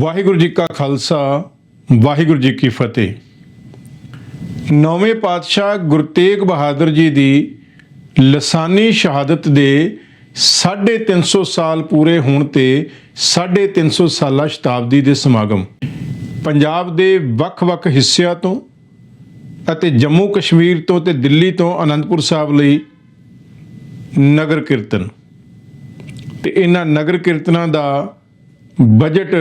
ਵਾਹਿਗੁਰੂ ਜੀ ਕਾ ਖਾਲਸਾ, ਵਾਹਿਗੁਰੂ ਜੀ ਕੀ ਫਤਿਹ। ਨੌਵੇਂ ਪਾਤਸ਼ਾਹ ਗੁਰੂ ਤੇਗ ਬਹਾਦਰ ਜੀ ਦੀ ਲਸਾਨੀ ਸ਼ਹਾਦਤ ਦੇ 350 ਸਾਲ ਪੂਰੇ ਹੋਣ ਤੇ 350 ਸਾਲਾ ਸ਼ਤਾਬਦੀ ਦੇ ਸਮਾਗਮ। ਪੰਜਾਬ ਦੇ ਵੱਖ-ਵੱਖ ਹਿੱਸਿਆਂ ਤੋਂ ਅਤੇ ਜੰਮੂ ਕਸ਼ਮੀਰ ਤੋਂ ਤੇ ਦਿੱਲੀ ਤੋਂ ਅਨੰਦਪੁਰ ਸਾਹਿਬ ਲਈ ਨਗਰ ਕੀਰਤਨ। ਤੇ ਇਹਨਾਂ ਨਗਰ ਕੀਰਤਨਾਂ ਦਾ ਬਜਟ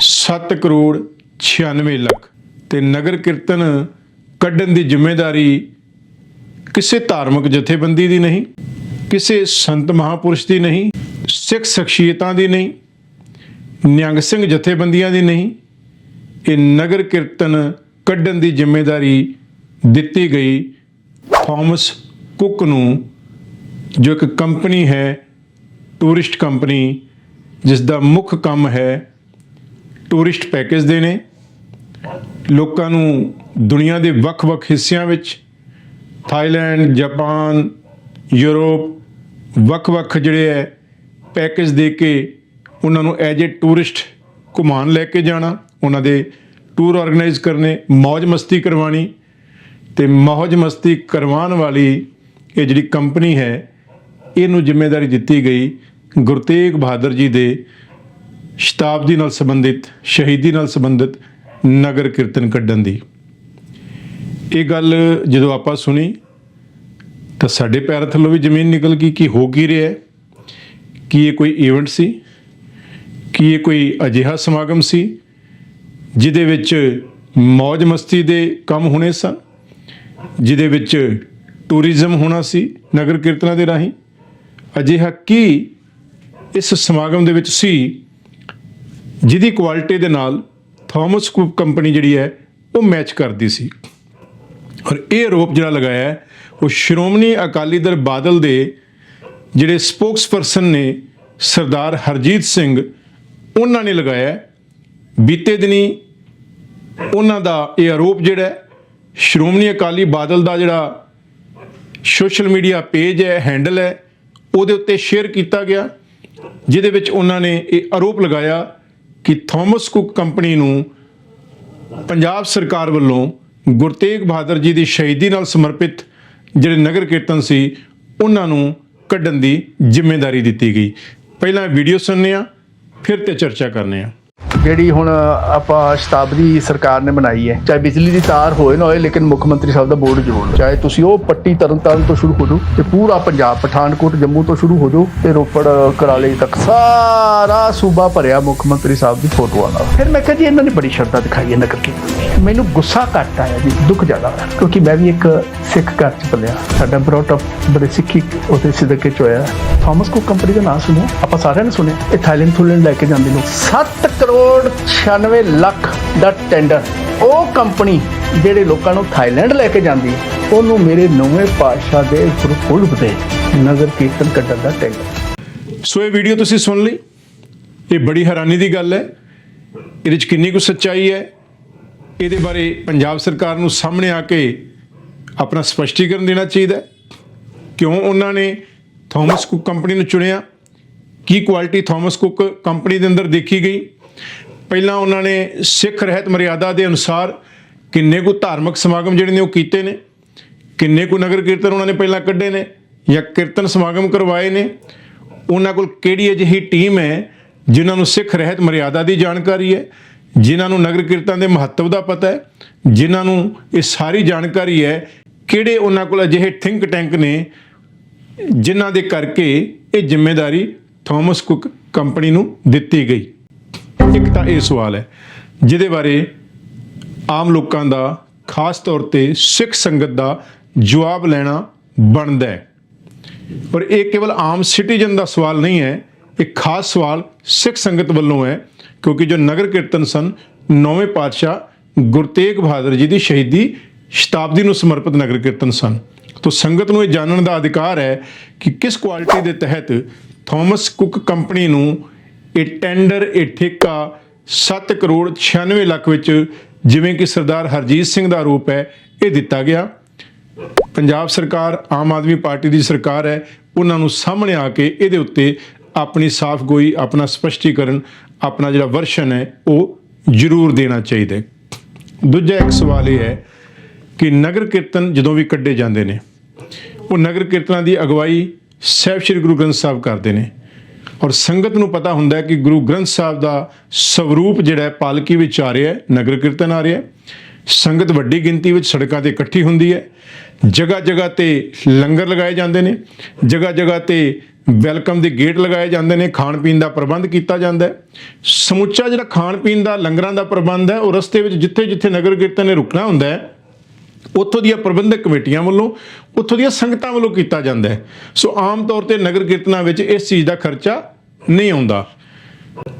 7 ਕਰੋੜ 96 ਲੱਖ। ਤੇ ਨਗਰ ਕੀਰਤਨ ਕੱਢਣ ਦੀ ਜ਼ਿੰਮੇਵਾਰੀ ਕਿਸੇ ਧਾਰਮਿਕ ਜਥੇਬੰਦੀ ਦੀ ਨਹੀਂ, ਕਿਸੇ ਸੰਤ ਮਹਾਪੁਰਸ਼ ਦੀ ਨਹੀਂ, ਸਿੱਖ ਸ਼ਖਸੀਅਤਾਂ ਦੀ ਨਹੀਂ, ਨਿਹੰਗ ਸਿੰਘ ਜਥੇਬੰਦੀਆਂ ਦੀ ਨਹੀਂ, ਇਹ ਨਗਰ ਕੀਰਤਨ ਕੱਢਣ ਦੀ ਜ਼ਿੰਮੇਵਾਰੀ ਦਿੱਤੀ ਗਈ ਥਾਮਸ ਕੁੱਕ ਨੂੰ, ਜੋ ਇੱਕ ਕੰਪਨੀ ਹੈ, ਟੂਰਿਸਟ ਕੰਪਨੀ ਜਿਸ ਦਾ ਮੁੱਖ ਕੰਮ ਹੈ ਟੂਰਿਸਟ ਪੈਕੇਜ ਦੇਣੇ ਲੋਕਾਂ ਨੂੰ ਦੁਨੀਆ ਦੇ ਵੱਖ-ਵੱਖ ਹਿੱਸਿਆਂ ਵਿੱਚ ਥਾਈਲੈਂਡ, ਜਾਪਾਨ, ਯੂਰਪ ਵੱਖ-ਵੱਖ ਜਿਹੜੇ ਹੈ ਪੈਕੇਜ ਦੇ ਕੇ ਉਹਨਾਂ ਨੂੰ ਐਜ ਅ ਟੂਰਿਸਟ ਘੁਮਾਉਣ ਲੈ ਕੇ ਜਾਣਾ, ਉਹਨਾਂ ਦੇ ਟੂਰ ਆਰਗੇਨਾਈਜ਼ ਕਰਨੇ ਮौज ਮਸਤੀ ਕਰਵਾਣੀ ਤੇ ਮौज ਮਸਤੀ ਕਰਵਾਉਣ ਵਾਲੀ ਇਹ ਜਿਹੜੀ ਕੰਪਨੀ ਹੈ, ਇਹਨੂੰ ਜ਼ਿੰਮੇਵਾਰੀ ਦਿੱਤੀ ਗਈ ਗੁਰੂ ਤੇਗ ਬਹਾਦਰ ਜੀ ਦੇ ਸ਼ਤਾਬਦੀ ਨਾਲ ਸੰਬੰਧਿਤ, ਸ਼ਹੀਦੀ ਨਾਲ ਸੰਬੰਧਿਤ ਨਗਰ ਕੀਰਤਨ ਕੱਢਣ ਦੀ। ਇਹ ਗੱਲ ਜਦੋਂ ਆਪਾਂ ਸੁਣੀ, ਤਾਂ ਸਾਡੇ ਪੈਰ ਥੱਲੋਂ ਵੀ ਜ਼ਮੀਨ ਨਿਕਲ ਗਈ ਕਿ ਹੋ ਕੀ ਰਿਹਾ ਕੀ ਇਹ ਕੋਈ ਇਵੈਂਟ ਸੀ? ਕੀ ਇਹ ਕੋਈ ਅਜਿਹਾ ਸਮਾਗਮ ਸੀ, ਜਿਹਦੇ ਵਿੱਚ ਮौज ਮਸਤੀ ਦੇ ਕੰਮ ਹੋਣੇ ਸਨ, ਜਿਹਦੇ ਵਿੱਚ ਟੂਰਿਜ਼ਮ ਹੋਣਾ ਸੀ ਨਗਰ ਕੀਰਤਨਾਂ ਦੇ ਰਾਹੀਂ? ਅਜਿਹਾ ਕੀ ਇਸ ਸਮਾਗਮ ਦੇ ਵਿੱਚ ਸੀ ਜਿਹਦੀ ਕੁਆਲਿਟੀ ਦੇ ਨਾਲ ਥਾਮਸ ਕੁੱਕ ਕੰਪਨੀ ਜਿਹੜੀ ਹੈ, ਉਹ ਮੈਚ ਕਰਦੀ ਸੀ। ਔਰ ਇਹ ਆਰੋਪ ਜਿਹੜਾ ਲਗਾਇਆ ਉਹ ਸ਼੍ਰੋਮਣੀ ਅਕਾਲੀ ਦਲ ਬਾਦਲ ਦੇ ਜਿਹੜੇ ਸਪੋਕਸਪਰਸਨ ਨੇ, ਸਰਦਾਰ ਹਰਜੀਤ ਸਿੰਘ, ਉਹਨਾਂ ਨੇ ਲਗਾਇਆ ਬੀਤੇ ਦਿਨੀ ਉਹਨਾਂ ਦਾ ਇਹ ਆਰੋਪ ਜਿਹੜਾ ਸ਼੍ਰੋਮਣੀ ਅਕਾਲੀ ਬਾਦਲ ਦਾ ਜਿਹੜਾ ਸੋਸ਼ਲ ਮੀਡੀਆ ਪੇਜ ਹੈ, ਹੈਂਡਲ ਹੈ, ਉਹਦੇ ਉੱਤੇ ਸ਼ੇਅਰ ਕੀਤਾ ਗਿਆ, ਜਿਹਦੇ ਵਿੱਚ ਉਹਨਾਂ ਨੇ ਇਹ ਆਰੋਪ ਲਗਾਇਆ ਕਿ ਥਾਮਸ ਕੁੱਕ ਕੰਪਨੀ ਨੂੰ ਪੰਜਾਬ ਸਰਕਾਰ ਵੱਲੋਂ ਗੁਰੂ ਤੇਗ ਬਹਾਦਰ ਜੀ ਦੀ ਸ਼ਹੀਦੀ ਨਾਲ ਸਮਰਪਿਤ ਜਿਹੜੇ ਨਗਰ ਕੀਰਤਨ ਸੀ, ਉਹਨਾਂ ਨੂੰ ਕੱਢਣ ਦੀ ਜ਼ਿੰਮੇਵਾਰੀ ਦਿੱਤੀ ਗਈ। ਪਹਿਲਾਂ ਵੀਡੀਓ ਸੁਣਨੇ ਆ, ਫਿਰ ਤੇ ਚਰਚਾ ਕਰਨੇ ਆ। ਜਿਹੜੀ ਹੁਣ ਆਪਾਂ ਸ਼ਤਾਬਦੀ ਸਰਕਾਰ ਨੇ ਬਣਾਈ ਹੈ, ਚਾਹੇ ਬਿਜਲੀ ਦੀ ਤਾਰ ਹੋਏ ਨਾ ਹੋਏ, ਲੇਕਿਨ ਮੁੱਖ ਮੰਤਰੀ ਸਾਹਿਬ ਦਾ ਬੋਰਡ ਜ਼ਰੂਰ ਚਾਹੇ ਤੁਸੀਂ ਉਹ ਪੱਟੀ ਤਰਨਤਾਰਨ ਤੋਂ ਸ਼ੁਰੂ ਹੋ ਜਾਓ ਤੇ ਪੂਰਾ ਪੰਜਾਬ, ਪਠਾਨਕੋਟ, ਜੰਮੂ ਤੋਂ ਸ਼ੁਰੂ ਹੋ ਜਾਓ ਤੇ ਰੋਪੜ, ਕਰਾਲੇ ਤੱਕ ਸਾਰਾ ਸੂਬਾ ਭਰਿਆ ਮੁੱਖ ਮੰਤਰੀ ਸਾਹਿਬ ਦੀ ਫੋਟੋਆਂ ਨਾਲ। ਫਿਰ ਮੈਂ ਕਿਹਾ ਜੀ, ਇਹਨਾਂ ਨੇ ਬੜੀ ਸ਼ਰਧਾ ਦਿਖਾਈ ਹੈ ਨਗਰ ਕੀ ਮੈਨੂੰ ਗੁੱਸਾ ਘੱਟ ਆਇਆ ਜੀ, ਦੁੱਖ ਜ਼ਿਆਦਾ ਹੋਇਆ, ਕਿਉਂਕਿ ਮੈਂ ਵੀ ਇੱਕ ਸਿੱਖ ਘਰ ਚ ਪਲਿਆ। ਸਾਡਾ ਬਰੋਟ ਅਪ ਬੜੇ ਸਿੱਖੀ ਉਹਦੇ ਸਿੱਧਕੇ ਚ ਹੋਇਆ। ਥਾਮਸ ਕੁਕ ਕੰਪਨੀ ਦਾ ਨਾਮ ਸੁਣਿਆ? ਆਪਾਂ ਸਾਰਿਆਂ ਨੇ ਸੁਣਿਆ। ਇਹ ਥਾਈਲੈਂਡ ਥੂਲੈਂਡ ਲੈ ਕੇ ਜਾਂਦੇ ਲੋਕ। 7 ਕਰੋੜ 96 ਲੱਖ ਦਾ ਟੈਂਡਰ ਉਹ ਕੰਪਨੀ ਜਿਹੜੇ ਲੋਕਾਂ ਨੂੰ ਥਾਈਲੈਂਡ ਲੈ ਕੇ ਜਾਂਦੀ, ਉਹਨੂੰ ਮੇਰੇ ਨਵੇਂ ਪਾਤਸ਼ਾਹ ਦੇ ਗੁਰਪੁਰਬ ਦੇ ਨਗਰ ਕੀਰਤਨ ਕੱਢਣ ਦਾ ਟੈਂਡਰ ਸੋ ਇਹ ਵੀਡੀਓ ਤੁਸੀਂ ਸੁਣ ਲਈ। ਇਹ ਬੜੀ ਹੈਰਾਨੀ ਦੀ ਗੱਲ ਹੈ। ਇਹਦੇ ਵਿੱਚ ਕਿੰਨੀ ਕੁ ਸੱਚਾਈ ਹੈ। ਇਹਦੇ ਬਾਰੇ ਪੰਜਾਬ ਸਰਕਾਰ ਨੂੰ ਸਾਹਮਣੇ ਆ ਕੇ ਆਪਣਾ ਸਪਸ਼ਟੀਕਰਨ ਦੇਣਾ ਚਾਹੀਦਾ ਕਿਉਂ ਉਹਨਾਂ ਨੇ ਥਾਮਸ ਕੁੱਕ ਕੰਪਨੀ ਨੂੰ ਚੁਣਿਆ? ਕੀ ਕੁਆਲਿਟੀ ਥਾਮਸ ਕੁੱਕ ਕੰਪਨੀ ਦੇ ਅੰਦਰ ਦੇਖੀ ਗਈ? ਪਹਿਲਾਂ ਉਹਨਾਂ ਨੇ ਸਿੱਖ ਰਹਿਤ ਮਰਿਆਦਾ ਦੇ ਅਨੁਸਾਰ ਕਿੰਨੇ ਕੁ ਧਾਰਮਿਕ ਸਮਾਗਮ ਜਿਹੜੇ ਨੇ ਉਹ ਕੀਤੇ ਨੇ, ਕਿੰਨੇ ਕੁ ਨਗਰ ਕੀਰਤਨ ਉਹਨਾਂ ਨੇ ਪਹਿਲਾਂ ਕੱਢੇ ਨੇ ਜਾਂ ਕੀਰਤਨ ਸਮਾਗਮ ਕਰਵਾਏ ਨੇ, ਉਹਨਾਂ ਕੋਲ ਕਿਹੜੀ ਅਜਿਹੀ ਟੀਮ ਹੈ ਜਿਨ੍ਹਾਂ ਨੂੰ ਸਿੱਖ ਰਹਿਤ ਮਰਿਆਦਾ ਦੀ ਜਾਣਕਾਰੀ ਹੈ, ਜਿਨ੍ਹਾਂ ਨੂੰ ਨਗਰ ਕੀਰਤਨ ਦੇ ਮਹੱਤਵ ਦਾ ਪਤਾ ਹੈ, ਜਿਨ੍ਹਾਂ ਨੂੰ ਇਹ ਸਾਰੀ ਜਾਣਕਾਰੀ ਹੈ, ਕਿਹੜੇ ਉਹਨਾਂ ਕੋਲ ਅਜਿਹੇ ਥਿੰਕ ਟੈਂਕ ਨੇ ਜਿਨ੍ਹਾਂ ਦੇ ਕਰਕੇ ਇਹ ਜ਼ਿੰਮੇਵਾਰੀ ਥਾਮਸ ਕੁੱਕ ਕੰਪਨੀ ਨੂੰ ਦਿੱਤੀ ਗਈ। ਇੱਕ ਤਾਂ ਇਹ ਸਵਾਲ ਹੈ, ਜਿਹਦੇ ਬਾਰੇ ਆਮ ਲੋਕਾਂ ਦਾ ਖਾਸ ਤੌਰ ਤੇ ਸਿੱਖ ਸੰਗਤ ਦਾ ਜਵਾਬ ਲੈਣਾ ਬਣਦਾ ਹੈ। ਪਰ ਇਹ ਕੇਵਲ ਆਮ ਸਿਟੀਜ਼ਨ ਦਾ ਸਵਾਲ ਨਹੀਂ ਹੈ, ਇਹ ਖਾਸ ਸਵਾਲ ਸਿੱਖ ਸੰਗਤ ਵੱਲੋਂ ਹੈ, ਕਿਉਂਕਿ ਜੋ ਨਗਰ ਕੀਰਤਨ ਸਨ ਨੌਵੇਂ ਪਾਤਸ਼ਾਹ ਗੁਰੂ ਤੇਗ ਬਹਾਦਰ ਜੀ ਦੀ ਸ਼ਹੀਦੀ ਸ਼ਤਾਬਦੀ ਨੂੰ ਸਮਰਪਿਤ ਨਗਰ ਕੀਰਤਨ ਸਨ। ਤੋਂ ਸੰਗਤ ਨੂੰ ਇਹ ਜਾਣਨ ਦਾ ਅਧਿਕਾਰ ਹੈ ਕਿ ਕਿਸ ਕੁਆਲਿਟੀ ਦੇ ਤਹਿਤ ਥਾਮਸ ਕੁੱਕ ਕੰਪਨੀ ਨੂੰ ਇਹ ਟੈਂਡਰ ਇਹ ਠੇਕਾ 7 ਕਰੋੜ 96 ਲੱਖ ਵਿੱਚ ਜਿਵੇਂ ਕਿ ਸਰਦਾਰ ਹਰਜੀਤ ਸਿੰਘ ਦਾ ਰੂਪ ਹੈ, ਇਹ ਦਿੱਤਾ ਗਿਆ। ਪੰਜਾਬ ਸਰਕਾਰ, ਆਮ ਆਦਮੀ ਪਾਰਟੀ ਦੀ ਸਰਕਾਰ ਹੈ, ਉਹਨਾਂ ਨੂੰ ਸਾਹਮਣੇ ਆ ਕੇ ਇਹਦੇ ਉੱਤੇ ਆਪਣੀ ਸਾਫ਼ ਗੋਈ, ਆਪਣਾ ਸਪਸ਼ਟੀਕਰਨ, ਆਪਣਾ ਜਿਹੜਾ ਵਰਸ਼ਨ ਹੈ, ਉਹ ਜ਼ਰੂਰ ਦੇਣਾ ਚਾਹੀਦਾ ਹੈ। ਦੂਜਾ ਇੱਕ ਸਵਾਲ ਇਹ ਹੈ ਕਿ ਨਗਰ ਕੀਰਤਨ ਜਦੋਂ ਵੀ ਕੱਢੇ ਜਾਂਦੇ ਨੇ, ਉਹ ਨਗਰ ਕੀਰਤਨਾਂ ਦੀ ਅਗਵਾਈ ਸਾਹਿਬ ਸ੍ਰੀ ਗੁਰੂ ਗ੍ਰੰਥ ਸਾਹਿਬ ਕਰਦੇ ਨੇ। ਔਰ ਸੰਗਤ ਨੂੰ ਪਤਾ ਹੁੰਦਾ ਕਿ ਗੁਰੂ ਗ੍ਰੰਥ ਸਾਹਿਬ ਦਾ ਸਵਰੂਪ ਜਿਹੜਾ ਪਾਲਕੀ ਵਿੱਚ ਆ ਰਿਹਾ ਹੈ, ਨਗਰ ਕੀਰਤਨ ਆ ਰਿਹਾ ਹੈ। ਸੰਗਤ ਵੱਡੀ ਗਿਣਤੀ ਵਿੱਚ ਸੜਕਾਂ ਤੇ ਇਕੱਠੀ ਹੁੰਦੀ ਹੈ। ਜਗ੍ਹਾ ਜਗ੍ਹਾ ਤੇ ਲੰਗਰ ਲਗਾਏ ਜਾਂਦੇ ਨੇ। ਜਗ੍ਹਾ ਜਗ੍ਹਾ ਤੇ ਵੈਲਕਮ ਦੇ ਗੇਟ ਲਗਾਏ ਜਾਂਦੇ ਨੇ। ਖਾਣ ਪੀਣ ਦਾ ਪ੍ਰਬੰਧ ਕੀਤਾ ਜਾਂਦਾ ਹੈ। ਸਮੁੱਚਾ ਜਿਹੜਾ ਖਾਣ ਪੀਣ ਦਾ, ਲੰਗਰਾਂ ਦਾ ਪ੍ਰਬੰਧ ਹੈ, ਉਹ ਰਸਤੇ ਵਿੱਚ ਜਿੱਥੇ ਜਿੱਥੇ ਨਗਰ ਕੀਰਤਨ ਨੇ ਰੁਕਣਾ ਹੁੰਦਾ ਹੈ ਉੱਥੋਂ ਦੀਆਂ ਪ੍ਰਬੰਧਕ ਕਮੇਟੀਆਂ ਵੱਲੋਂ, ਉੱਥੋਂ ਦੀਆਂ ਸੰਗਤਾਂ ਵੱਲੋਂ ਕੀਤਾ ਜਾਂਦਾ ਹੈ। ਸੋ ਆਮ ਤੌਰ ਤੇ ਨਗਰ ਕੀਰਤਨਾਂ ਵਿੱਚ ਇਸ ਚੀਜ਼ ਦਾ ਖਰਚਾ ਨਹੀਂ ਆਉਂਦਾ।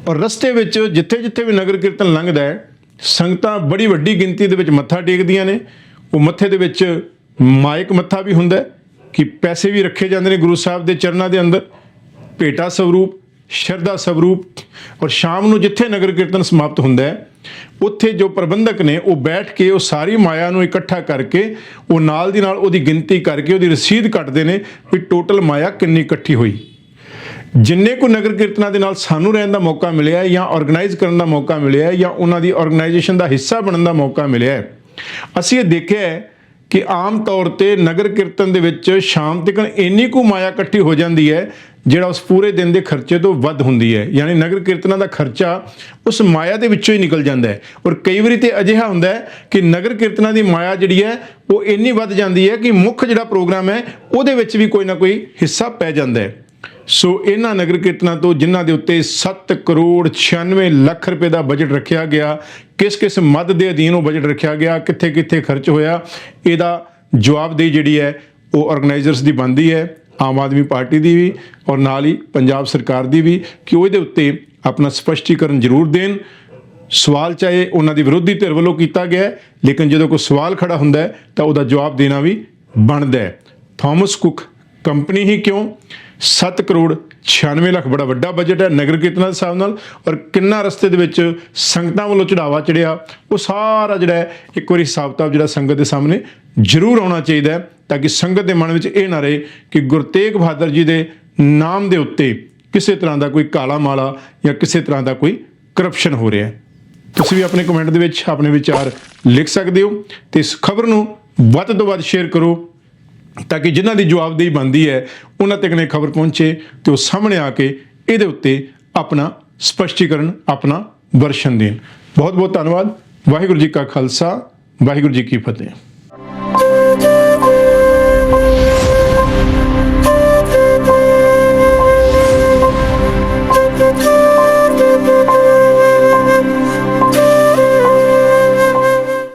ਔਰ ਰਸਤੇ ਵਿੱਚ ਜਿੱਥੇ ਜਿੱਥੇ ਵੀ ਨਗਰ ਕੀਰਤਨ ਲੰਘਦਾ ਹੈ, ਸੰਗਤਾਂ ਬੜੀ ਵੱਡੀ ਗਿਣਤੀ ਦੇ ਵਿੱਚ ਮੱਥਾ ਟੇਕਦੀਆਂ ਨੇ। ਉਹ ਮੱਥੇ ਦੇ ਵਿੱਚ ਮਾਇਕ ਮੱਥਾ ਵੀ ਹੁੰਦਾ ਕਿ ਪੈਸੇ ਵੀ ਰੱਖੇ ਜਾਂਦੇ ਨੇ ਗੁਰੂ ਸਾਹਿਬ ਦੇ ਚਰਨਾਂ ਦੇ ਅੰਦਰ। ਭੇਟਾ ਸਵਰੂਪ ਸ਼ਰਧਾ ਸਵਰੂਪ ਔਰ ਸ਼ਾਮ ਨੂੰ ਜਿੱਥੇ ਨਗਰ ਕੀਰਤਨ ਸਮਾਪਤ ਹੁੰਦਾ ਹੈ, ਉੱਥੇ ਜੋ ਪ੍ਰਬੰਧਕ ਨੇ ਉਹ ਬੈਠ ਕੇ ਉਹ ਸਾਰੀ ਮਾਇਆ ਨੂੰ ਇਕੱਠਾ ਕਰਕੇ, ਉਹ ਨਾਲ ਦੀ ਨਾਲ ਉਹਦੀ ਗਿਣਤੀ ਕਰਕੇ ਉਹਦੀ ਰਸੀਦ ਕੱਟਦੇ ਨੇ ਵੀ ਟੋਟਲ ਮਾਇਆ ਕਿੰਨੀ ਇਕੱਠੀ ਹੋਈ। ਜਿੰਨੇ ਕੋ ਨਗਰ ਕੀਰਤਨਾਂ ਦੇ ਨਾਲ ਸਾਨੂੰ ਰਹਿਣ ਦਾ ਮੌਕਾ ਮਿਲਿਆ ਜਾਂ ਆਰਗੇਨਾਈਜ਼ ਕਰਨ ਦਾ ਮੌਕਾ ਮਿਲਿਆ ਜਾਂ ਉਹਨਾਂ ਦੀ ਆਰਗੇਨਾਈਜੇਸ਼ਨ ਦਾ ਹਿੱਸਾ ਬਣਨ ਦਾ ਮੌਕਾ ਮਿਲਿਆ ਅਸੀਂ ਇਹ ਦੇਖਿਆ ਹੈ ਕਿ ਆਮ ਤੌਰ ਤੇ ਨਗਰ ਕੀਰਤਨ ਦੇ ਵਿੱਚ ਸ਼ਾਮ ਤੱਕ ਇੰਨੀ ਕੁ ਮਾਇਆ ਇਕੱਠੀ ਹੋ ਜਾਂਦੀ ਹੈ ਜਿਹੜਾ ਉਸ ਪੂਰੇ ਦਿਨ ਦੇ ਖਰਚੇ ਤੋਂ ਵੱਧ ਹੁੰਦੀ ਹੈ, ਯਾਨੀ ਨਗਰ ਕੀਰਤਨਾਂ ਦਾ ਖਰਚਾ ਉਸ ਮਾਇਆ ਦੇ ਵਿੱਚੋਂ ਹੀ ਨਿਕਲ ਜਾਂਦਾ ਹੈ। ਔਰ ਕਈ ਵਾਰੀ ਤੇ ਅਜਿਹਾ ਹੁੰਦਾ ਹੈ ਕਿ ਨਗਰ ਕੀਰਤਨਾਂ ਦੀ ਮਾਇਆ ਜਿਹੜੀ ਹੈ, ਉਹ ਇੰਨੀ ਵੱਧ ਜਾਂਦੀ ਹੈ ਕਿ ਮੁੱਖ ਜਿਹੜਾ ਪ੍ਰੋਗਰਾਮ ਹੈ, ਉਹਦੇ ਵਿੱਚ ਵੀ ਕੋਈ ਨਾ ਕੋਈ ਹਿੱਸਾ ਪੈ ਜਾਂਦਾ ਹੈ। ਸੋ ਇਹਨਾਂ ਨਗਰ ਕੀਰਤਨਾਂ ਤੋਂ ਜਿਨ੍ਹਾਂ ਦੇ ਉੱਤੇ 7 ਕਰੋੜ 96 ਲੱਖ ਰੁਪਏ ਦਾ ਬਜਟ ਰੱਖਿਆ ਗਿਆ ਕਿਸ ਕਿਸ ਮਦ ਦੇ ਅਧੀਨ ਉਹ ਬਜਟ ਰੱਖਿਆ ਗਿਆ ਕਿੱਥੇ ਕਿੱਥੇ ਖਰਚ ਹੋਇਆ, ਇਹਦਾ ਜਵਾਬਦੇਹੀ ਜਿਹੜੀ ਹੈ, ਉਹ ਆਰਗੇਨਾਈਜ਼ਰਸ ਦੀ ਬਣਦੀ ਹੈ। ਆਮ ਆਦਮੀ ਪਾਰਟੀ ਦੀ ਵੀ ਔਰ ਨਾਲ ਹੀ ਪੰਜਾਬ ਸਰਕਾਰ ਦੀ ਵੀ ਕਿ ਉਹ ਇਹਦੇ ਉੱਤੇ ਆਪਣਾ ਸਪਸ਼ਟੀਕਰਨ ਜ਼ਰੂਰ ਦੇਣ। ਸਵਾਲ ਚਾਹੇ ਉਹਨਾਂ ਦੀ ਵਿਰੋਧੀ ਧਿਰ ਵੱਲੋਂ ਕੀਤਾ ਗਿਆ ਲੇਕਿਨ ਜਦੋਂ ਕੋਈ ਸਵਾਲ ਖੜਾ ਹੁੰਦਾ ਹੈ, ਤਾਂ ਉਹਦਾ ਜਵਾਬ ਦੇਣਾ ਵੀ ਬਣਦਾ ਹੈ। ਥਾਮਸ ਕੁਕ, ਕੰਪਨੀ ਹੀ ਕਿਉਂ? 7 ਕਰੋੜ 96 ਲੱਖ ਬੜਾ ਵੱਡਾ ਬਜਟ ਹੈ ਨਗਰ ਕੀਰਤਨ ਦੇ ਹਿਸਾਬ ਨਾਲ ਔਰ ਕਿੰਨਾ ਰਸਤੇ ਦੇ ਵਿੱਚ ਸੰਗਤਾਂ ਵੱਲੋਂ ਚੜਾਵਾ ਚੜਿਆ ਉਹ ਸਾਰਾ ਜਿਹੜਾ ਇੱਕ ਵਾਰੀ ਹਿਸਾਬ ਕਿਤਾਬ ਜਿਹੜਾ ਸੰਗਤ ਦੇ ਸਾਹਮਣੇ ਜ਼ਰੂਰ ਆਉਣਾ ਚਾਹੀਦਾ ਹੈ ਤਾਂ ਕਿ ਸੰਗਤ ਦੇ ਮਨ ਵਿੱਚ ਇਹ ਨਾ ਰਹੇ ਕਿ ਗੁਰੂ ਤੇਗ ਬਹਾਦਰ ਜੀ ਦੇ ਨਾਮ ਦੇ ਉੱਤੇ ਕਿਸੇ ਤਰ੍ਹਾਂ ਦਾ ਕੋਈ ਕਾਲਾ ਮਾਲਾ ਜਾਂ ਕਿਸੇ ਤਰ੍ਹਾਂ ਦਾ ਕੋਈ ਕਰਪਸ਼ਨ ਹੋ ਰਿਹਾ ਹੈ। ਤੁਸੀਂ ਵੀ ਆਪਣੇ ਕਮੈਂਟ ਦੇ ਵਿੱਚ ਆਪਣੇ ਵਿਚਾਰ ਲਿਖ ਸਕਦੇ ਹੋ ਤੇ ਇਸ ਖਬਰ ਨੂੰ ਵੱਧ ਤੋਂ ਵੱਧ ਸ਼ੇਅਰ ਕਰੋ ਤਾਂ ਕਿ ਜਿਨ੍ਹਾਂ ਦੀ ਜਵਾਬਦੇਹੀ ਬਣਦੀ ਹੈ, ਉਹਨਾਂ ਤੱਕ ਨੇ ਖਬਰ ਪਹੁੰਚੇ ਤੇ ਉਹ ਸਾਹਮਣੇ ਆ ਕੇ ਇਹਦੇ ਉੱਤੇ ਆਪਣਾ ਸਪਸ਼ਟੀਕਰਨ, ਆਪਣਾ ਵਰਸ਼ਨ ਦੇਣ। ਬਹੁਤ ਬਹੁਤ ਧੰਨਵਾਦ। ਵਾਹਿਗੁਰੂ ਜੀ ਕਾ ਖਾਲਸਾ, ਵਾਹਿਗੁਰੂ ਜੀ ਕੀ ਫਤਿਹ।